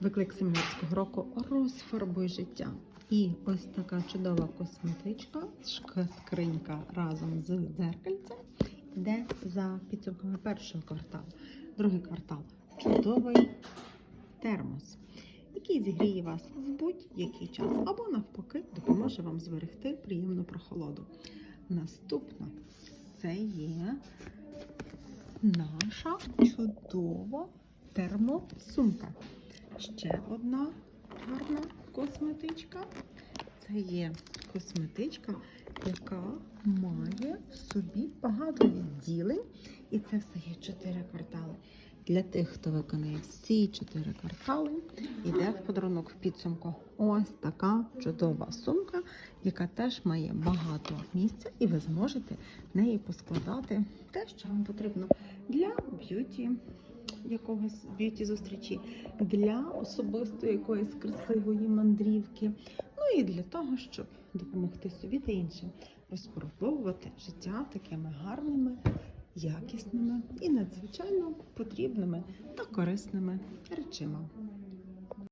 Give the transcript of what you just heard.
Виклик семінарського року розфарбуй життя. І ось така чудова косметичка, скринька разом з дзеркальцем йде за підсумками першого кварталу. Другий квартал чудовий термос, який зігріє вас в будь-який час або навпаки допоможе вам зберегти приємну прохолоду. Наступна це є наша чудова термосумка. Ще одна гарна косметичка. Це є косметичка, яка має в собі багато відділень. І це все є чотири квартали. Для тих, хто виконає всі чотири квартали, йде в подарунок в підсумку. Ось така чудова сумка, яка теж має багато місця, і ви зможете в неї поскладати те, що вам потрібно для б'юті якогось б'юті зустрічі, для особистої якоїсь красивої мандрівки. Ну і для того, щоб допомогти собі та іншим розпробовувати життя такими гарними, якісними і надзвичайно потрібними та корисними речима.